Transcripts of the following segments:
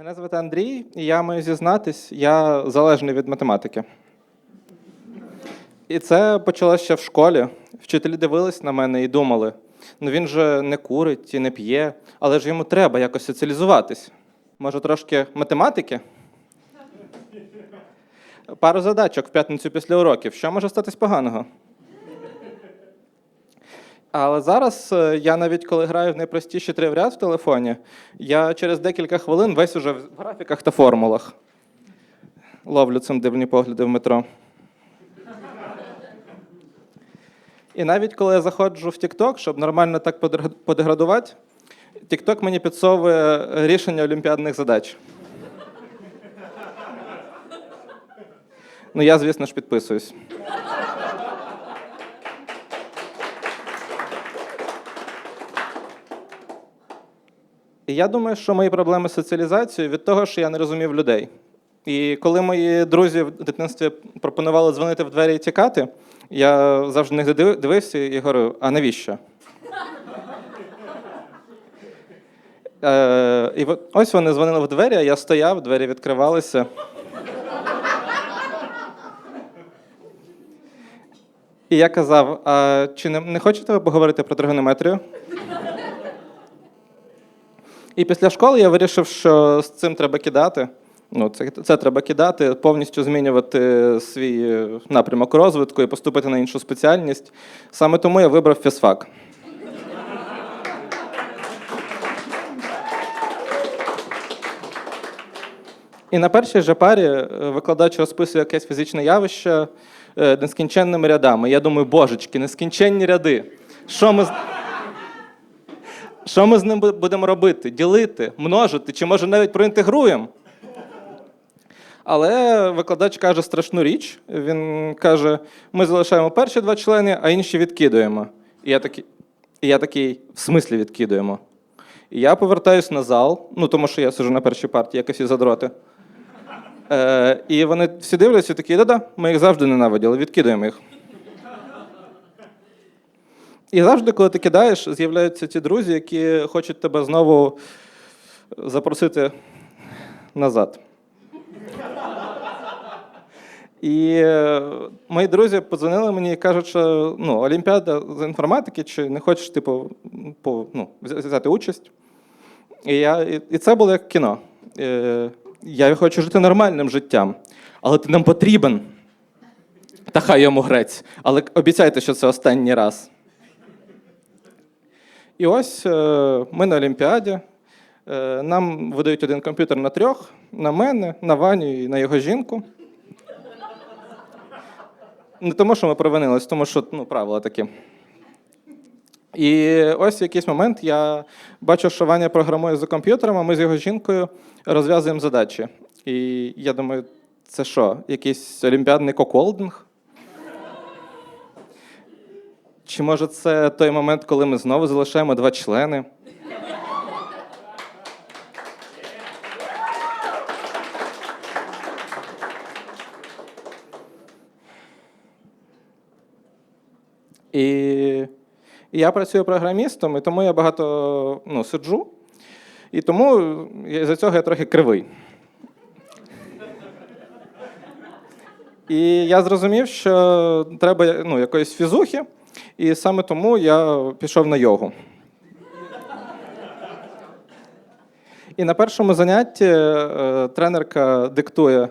Мене звати Андрій, і я маю зізнатись, я залежний від математики. І це почалося ще в школі. Вчителі дивились на мене і думали: ну він же не курить і не п'є, але ж йому треба якось соціалізуватись. Може, трошки математики? Пару задачок в п'ятницю після уроків. Що може статись поганого? Але зараз е, я навіть коли граю в найпростіші три в ряд в телефоні, я через декілька хвилин весь уже в графіках та формулах. Ловлю цим дивні погляди в метро. І навіть коли я заходжу в TikTok, щоб нормально так подеградувати, TikTok мені підсовує рішення олімпіадних задач. Ну, я, звісно ж, підписуюсь. І я думаю, що мої проблеми з соціалізацією від того, що я не розумів людей. І коли мої друзі в дитинстві пропонували дзвонити в двері і тікати, я завжди див- дивився і говорю: а навіщо? Е, і ось вони дзвонили в двері, а я стояв, двері відкривалися. І я казав: а чи не, не хочете ви поговорити про тригонометрію? І після школи я вирішив, що з цим треба кидати. Ну, це, це треба кидати, повністю змінювати свій напрямок розвитку і поступити на іншу спеціальність. Саме тому я вибрав фізфак. І на першій же парі е, викладач розписує якесь фізичне явище е, нескінченними рядами. Я думаю, божечки, нескінченні ряди. Що ми, що ми з ним будемо робити? Ділити, множити, чи може навіть проінтегруємо? Але викладач каже страшну річ. Він каже: ми залишаємо перші два члени, а інші відкидуємо. І я такий, я такий в смислі відкидуємо. І я повертаюсь на зал, ну тому що я сиджу на першій партії, як і всі задроти. Е, і вони всі дивляться такі, да-да, ми їх завжди ненавиділи, відкидаємо їх. І завжди, коли ти кидаєш, з'являються ті друзі, які хочуть тебе знову запросити назад. І е, мої друзі подзвонили мені і кажуть, що ну, Олімпіада з інформатики, чи не хочеш, типу, по, ну, взяти участь. І, я, і, це було як кіно. Е, я хочу жити нормальним життям, але ти нам потрібен. Та хай йому грець. Але обіцяйте, що це останній раз. І ось е, ми на Олімпіаді. Е, Нам видають один комп'ютер на трьох: на мене, на Ваню і на його жінку. Не тому, що ми провинились, тому що ну, правила такі. І ось в якийсь момент я бачу, що Ваня програмує за комп'ютером, а ми з його жінкою розв'язуємо задачі. І я думаю, це що, якийсь олімпіадний коколдинг? Чи може це той момент, коли ми знову залишаємо два члени? І, я працюю програмістом, і тому я багато ну, сиджу. І тому за цього я трохи кривий. І я зрозумів, що треба ну, якоїсь фізухи, і саме тому я пішов на йогу. І на першому занятті е, тренерка диктує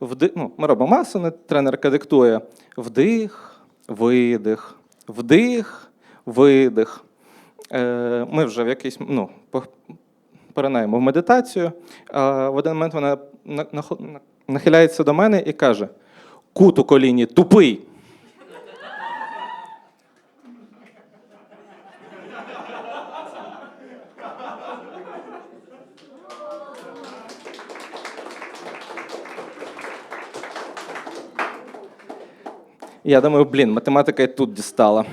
вди... ну, ми робимо масини, тренерка диктує вдих, видих, вдих, видих. Е, Ми вже в якийсь ну, поринаємо в медитацію. А в один момент вона на- нах- на- нахиляється до мене і каже: Кут у коліні тупий. Я думаю, блін, математика і тут дістала.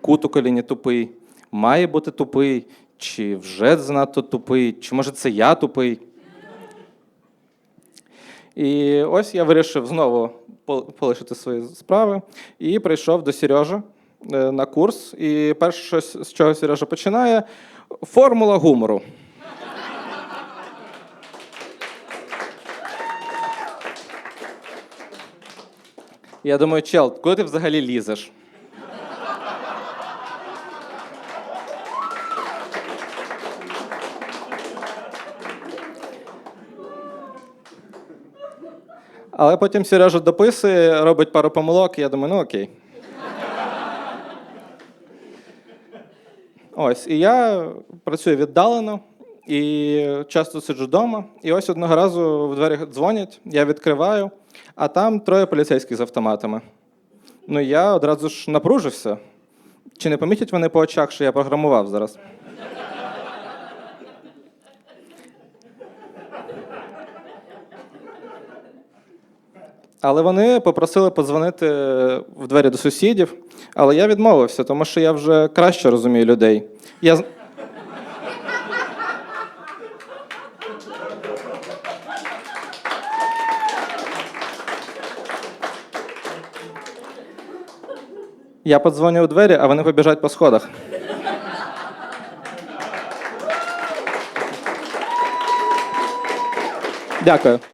Кут у коліні тупий. Має бути тупий, чи вже занадто тупий, чи може це я тупий. І ось я вирішив знову полишити свої справи і прийшов до Сережа е, на курс. І перше, з чого Сережа починає формула гумору. Я думаю, чел, куди ти взагалі лізеш? Але потім Сережа дописує, робить пару помилок, і я думаю, ну окей. Ось, і я працюю віддалено і часто сиджу вдома. І ось одного разу в двері дзвонять, я відкриваю, а там троє поліцейських з автоматами. Ну я одразу ж напружився. Чи не помітять вони по очах, що я програмував зараз? Але вони попросили подзвонити в двері до сусідів, але я відмовився, тому що я вже краще розумію людей. Я... Я подзвоню у двері, а вони побіжать по сходах. Дякую.